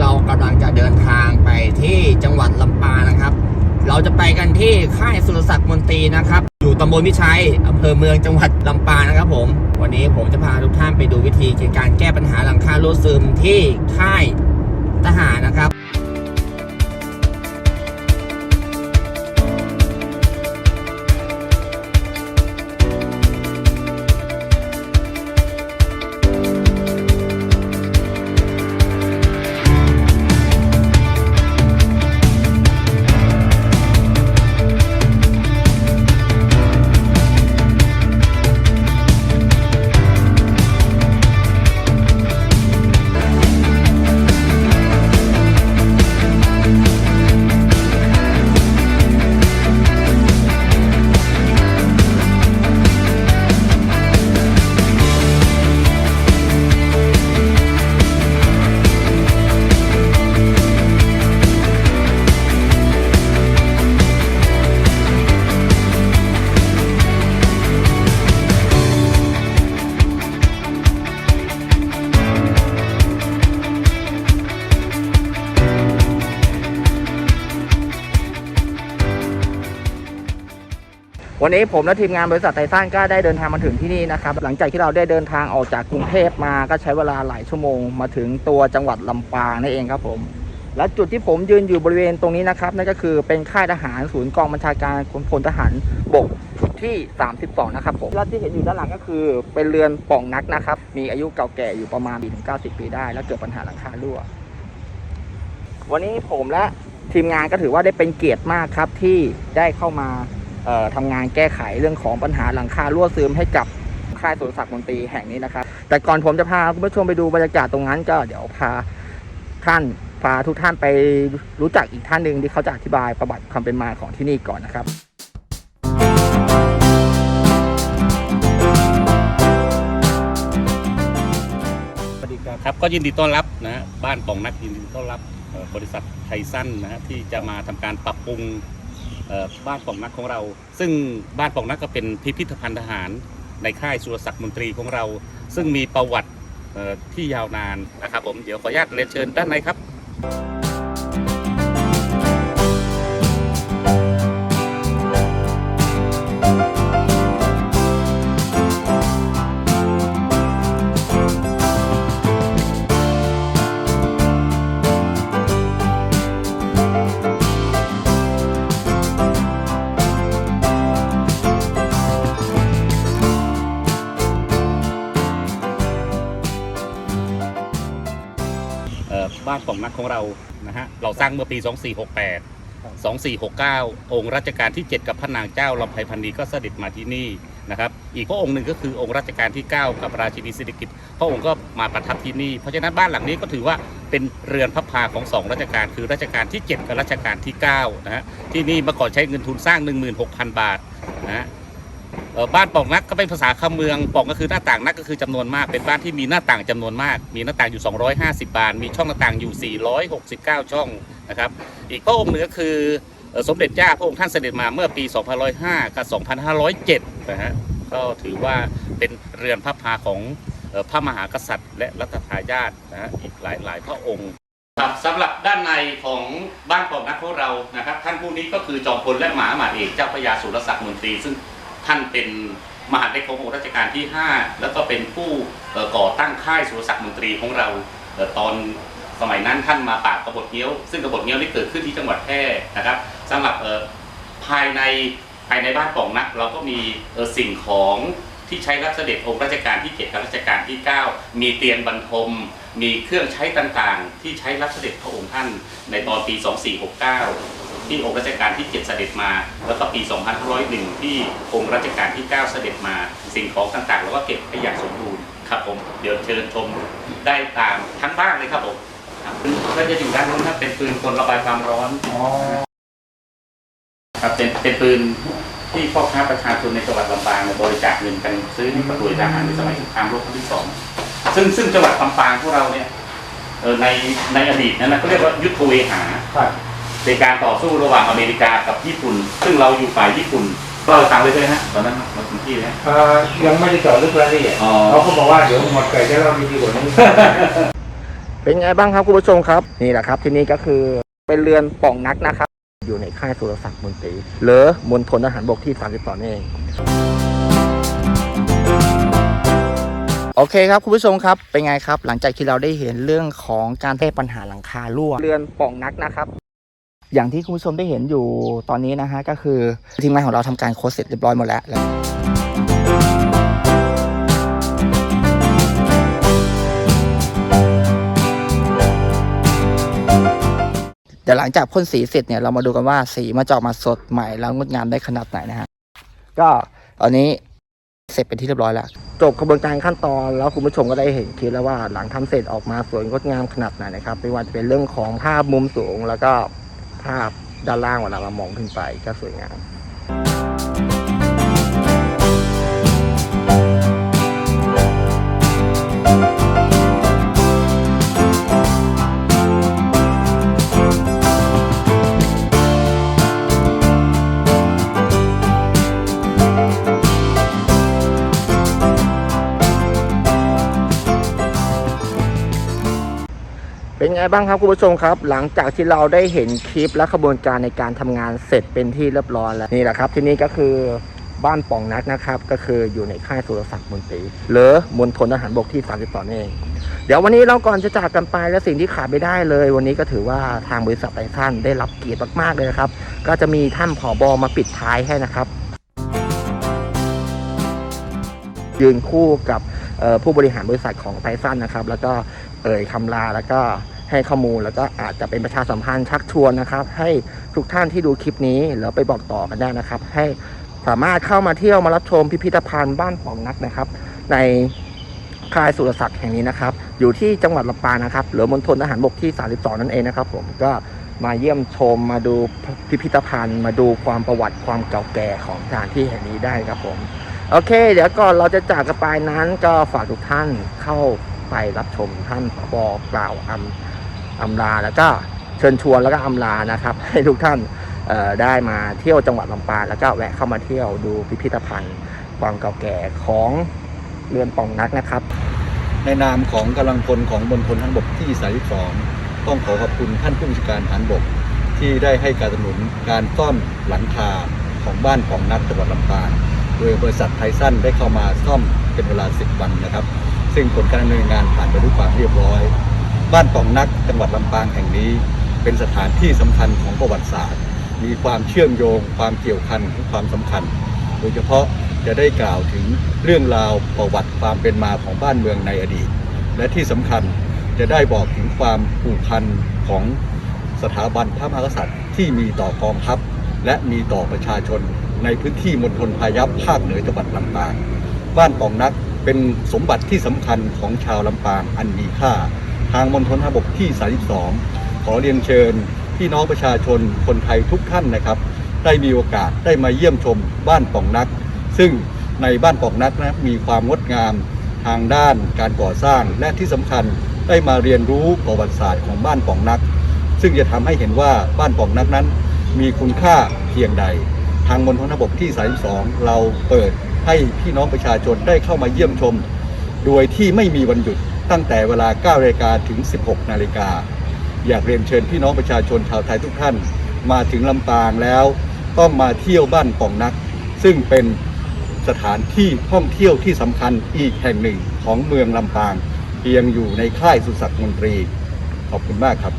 เรากำลังจะเดินทางไปที่จังหวัดลำปางนะครับ เราจะไปกันที่ค่ายสุรศักดิ์มนตรีนะครับ อยู่ตำบลวิชัยอำเภอเมืองจังหวัดลำปางนะครับ ผม วันนี้ผมจะพาทุกท่านไปดูวิธีการแก้ปัญหาหลังคารั่วซึมที่ค่ายทหารนะครับ วันนี้ผมและทีมงานบริษัทไททันก็ได้เดินทางมาถึงที่นี่นะครับ หลังจากที่เราได้เดินทางออกจากกรุงเทพมาก็ใช้เวลาหลายชั่วโมง มาถึงตัวจังหวัดลำปางนั่นเองครับผม และจุดที่ผมยืนอยู่บริเวณตรงนี้นะครับนั่นก็คือเป็นค่ายทหารศูนย์กองบัญชาการพลทหารบกที่ 32 นะครับผมและที่เห็นอยู่ด้านหลังก็คือเป็นเรือนป่องนักนะครับ มีอายุเก่าแก่อยู่ประมาณ90 ปีได้ แล้วเกิดปัญหาหลังคารั่ว วันนี้ผมและทีมงานก็ถือว่าได้เป็นเกียรติมากครับที่ได้เข้ามา ทำงานแก้ไขเรื่องของปัญหาหลังคารั่วซึมให้กับค่ายสุรศักดิ์มนตรีแห่งนี้นะครับ แต่ก่อนผมจะพาคุณผู้ชมไปดูบรรยากาศตรงนั้น ก็เดี๋ยวพาท่านพาทุกท่านไปรู้จักอีกท่านหนึ่งที่เขาจะอธิบายประวัติความเป็นมาของที่นี่ก่อนนะครับสวัสดีครับก็ยินดีต้อนรับนะบ้านปองนักยินดีต้อนรับบริษัทไทสั้นนะฮะที่จะมาทำการปรับปรุง บ้านปองนักของเรา ซึ่งบ้านปองนักก็เป็นพิพิธภัณฑ์ทหาร ในค่ายสุรศักดิ์มนตรีของเรา ซึ่งมีประวัติที่ยาวนานนะครับผมเดี๋ยวขออนุญาตเรียนเชิญด้านในครับ บ้านป่องนักของเรานะฮะเราสร้างเมื่อปี 2468 2469 องค์รัชกาลที่ 7 กับพระนางเจ้าลำไพพันนีก็เสด็จมาที่นี่นะครับอีกพระองค์หนึ่งก็คือองค์รัชกาลที่ 9 กับราชินีสิริกิติ์พระองค์ก็มาประทับที่นี่เพราะฉะนั้นบ้านหลังนี้ก็ถือว่าเป็นเรือนพระพาของสองรัชกาลคือรัชกาลที่ 7 กับรัชกาลที่9นะฮะที่นี่เมื่อก่อนใช้เงินทุนสร้าง 16,000 บาทนะฮะเอ่อ บ้านปองนักก็เป็นภาษาคำเมืองปองก็คือหน้าต่างนักก็คือจำนวนมาก เป็นบ้านที่มีหน้าต่างจำนวนมาก มีหน้าต่างอยู่ 250 บานมีช่องหน้าต่างอยู่ 469 ช่องนะครับอีกพระองค์หนึ่งก็คือสมเด็จย่าพระองค์ท่านเสด็จมาเมื่อปี 2505 กับ 2507 นะฮะก็ถือว่าเป็นเรือนพระพาของพระมหากษัตริย์ และรัตทายาทนะฮะอีกหลายหลายพระองค์ครับสำหรับด้านในของบ้านปองนักของเรานะครับ ท่านผู้นี้ก็คือจอมพลและหมาอมาเอกเจ้าพระยาสุรศักดิ์มนตรีซึ่ง ท่านเป็นมหาดเล็กขององค์รัชกาลที่ 5 แล้วก็เป็นผู้ก่อตั้งค่ายสุรศักดิ์มนตรีของเราตอนสมัยนั้นท่านมาปราบกบฏเงี้ยว ซึ่งกบฏเงี้ยวนี่เกิดขึ้นที่จังหวัดแพร่นะครับสำหรับภายในภายในบ้านปองนัก เราก็มีสิ่งของที่ใช้รับเสด็จองค์รัชกาลที่7กับรัชกาลที่ 9 มีเตียงบรรทม มีเครื่องใช้ต่างๆ ที่ใช้รับเสด็จพระองค์ท่านในตอนปี 2469 ที่องค์รัชกาลที่ 7 เสด็จมา แล้วก็ปี 2501 ที่องค์รัชกาลที่ 9 เสด็จมา สิ่งของต่างๆ แล้วก็เก็บให้อย่างสมบูรณ์ครับผม เดี๋ยวเชิญชมได้ตามทั้งบ้านเลยครับผมก็จะอยู่ด้านนู้นครับเป็นปืนกลระบายความร้อนครับเป็นเป็นปืนที่พ่อค้าประชาชนในจังหวัดลำปางบริจาคเงินกันซื้อที่ประตูทหารในสมัยสงครามโลกครั้งที่สองซึ่งซึ่งจังหวัดลำปางพวกเราเนี่ยในในอดีตนั้นนะเขาเรียกว่ายุทธเวหาครับ ในการต่อสู้ระหว่างอเมริกากับญี่ปุ่น ซึ่งเราอยู่ฝ่ายญี่ปุ่นก็ต่างเลยใช่ไหมฮะตอนนั้นมาถึงที่เลยฮะเอ่อยังไม่ได้เจาะลึกรายละเอียดอ๋อ เขาก็บอกว่าเดี๋ยวหมดไก่จะเล่าดีกว่านี้ เป็นไงบ้างครับคุณผู้ชมครับ นี่แหละครับ ที่นี่ก็คือเป็นเรือนป่องนักนะครับ อยู่ในค่ายสุรศักดิ์มนตรีหรือมณฑลทหารบกที่ 32นี่เอง โอเคครับคุณผู้ชมครับ เป็นไงครับ หลังจากที่เราได้เห็นเรื่องของการแก้ปัญหาหลังคารั่วเรือนป่องนักนะครับ อย่างที่คุณผู้ชมได้เห็นอยู่ตอนนี้นะฮะก็คือทีมงานของเราทำการโค้ดเสร็จเรียบร้อยหมดแล้วเดี๋ยวหลังจากพ่นสีเสร็จเนี่ยเรามาดูกันว่าสีมันจะอกมาสดใหม่แล้วงดงามได้ขนาดไหนนะฮะก็ตอนนี้เสร็จเป็นที่เรียบร้อยแล้วจบกระบวนการขั้นตอนแล้วคุณผู้ชมก็ได้เห็นคลิปแล้วว่าหลังทำเสร็จออกมาสวยงดงามขนาดไหนนะครับไม่ว่าจะเป็นเรื่องของภาพมุมสูงแล้วก็ ภาพด้านล่างเวลาเรามองขึ้นไปก็สวยงาม ไงบ้างครับคุณผู้ชมครับ หลังจากที่เราได้เห็นคลิปและขบวนการในการทำงานเสร็จเป็นที่เรียบร้อยแล้วนี่แหละครับ ที่นี่ก็คือบ้านป่องนักนะครับ ก็คืออยู่ในค่ายสุรศักดิ์มนตรีหรือมณฑลทหารบกที่ 32นี่เองเดี๋ยววันนี้เราก่อนจะจากกันไปและสิ่งที่ขาดไม่ได้เลย วันนี้ก็ถือว่าทางบริษัทไททันได้รับเกียรติมากๆเลยนะครับ ก็จะมีท่านผอบอมาปิดท้ายให้นะครับ ยืนคู่กับผู้บริหารบริษัทของไททันนะครับ แล้วก็เอ่ยคำลาแล้วก็ ให้ข้อมูลแล้วก็อาจจะเป็นประชาสัมพันธ์ชักชวนนะครับ ให้ทุกท่านที่ดูคลิปนี้แล้วไปบอกต่อกันได้นะครับ ให้สามารถเข้ามาเที่ยวมารับชมพิพิธภัณฑ์บ้านป่องนักนะครับ ในค่ายสุรศักดิ์แห่งนี้นะครับ อยู่ที่จังหวัดลำปางนะครับหรือมณฑลทหารบกที่ 32 นั่นเองนะครับ ผมก็มาเยี่ยมชมมาดูพิพิธภัณฑ์ มาดูความประวัติความเก่าแก่ของสถานที่แห่งนี้ได้ครับผม โอเค เดี๋ยวก่อนเราจะจากกันไปนั้นก็ฝากทุกท่านเข้าไปรับชมท่านบอกกล่าวอำ อำลาแล้วก็เชิญชวนแล้วก็อำลานะครับ ให้ทุกท่านได้มาเที่ยวจังหวัดลำปางแล้วก็แวะเข้ามาเที่ยวดูพิพิธภัณฑ์ความเก่าแก่ของเรือนป่องนักนะครับ ในนามของกำลังพลของมณฑลทารบกที่ 32 ต้องขอขอบคุณท่านผู้บัญชาการทหารบกที่ได้ให้การสนับสนุนการซ่อมหลังคาของบ้านของนักจังหวัดลำปางโดยบริษัทไทสันได้เข้ามาซ่อมเป็นเวลา 10 วันนะครับ ซึ่งผลการดำเนินงานผ่านไปด้วยความเรียบร้อย บ้านของนักจังหวัดลำปางแห่งนี้ เป็นสถานที่สำคัญของประวัติศาสตร์ มีความเชื่อมโยง ความเกี่ยวพันของความสำคัญ โดยเฉพาะจะได้กล่าวถึงเรื่องราวประวัติความเป็นมาของบ้านเมืองในอดีต และที่สำคัญจะได้บอกถึงความผูกพันของสถาบันพระมหากษัตริย์ ที่มีต่อกองทัพ และมีต่อประชาชน ในพื้นที่มณฑลพายัพภาคเหนือจังหวัดลำปาง บ้านปองนักเป็นสมบัติที่สำคัญของชาวลำปางอันมีค่า ทางมณฑลทหารบกที่ 32 ขอเรียนเชิญพี่น้องประชาชนคนไทยทุกท่านนะครับ ได้มีโอกาสได้มาเยี่ยมชมบ้านปองนัก ซึ่งในบ้านปองนักนะมีความงดงามทางด้านการก่อสร้างและที่สำคัญได้มาเรียนรู้ประวัติศาสตร์ของบ้านปองนัก ซึ่งจะทำให้เห็นว่าบ้านปองนักนั้น มีคุณค่าเพียงใด ทางมณฑลทหารบกที่ 32 เราเปิดให้พี่น้องประชาชนได้เข้ามาเยี่ยมชม โดยที่ไม่มีวันหยุด ตั้งแต่เวลา9นาฬิกาถึง 16นาฬิกาอยากเรียนเชิญพี่น้องประชาชนชาวไทยทุกท่าน มาถึงลำปางแล้วต้องมาเที่ยวบ้านป่องนัก ซึ่งเป็นสถานที่ท่องเที่ยวที่สำคัญอีกแห่งหนึ่งของเมืองลำปาง เพียงอยู่ในค่ายสุสักมนตรี ขอบคุณมากครับ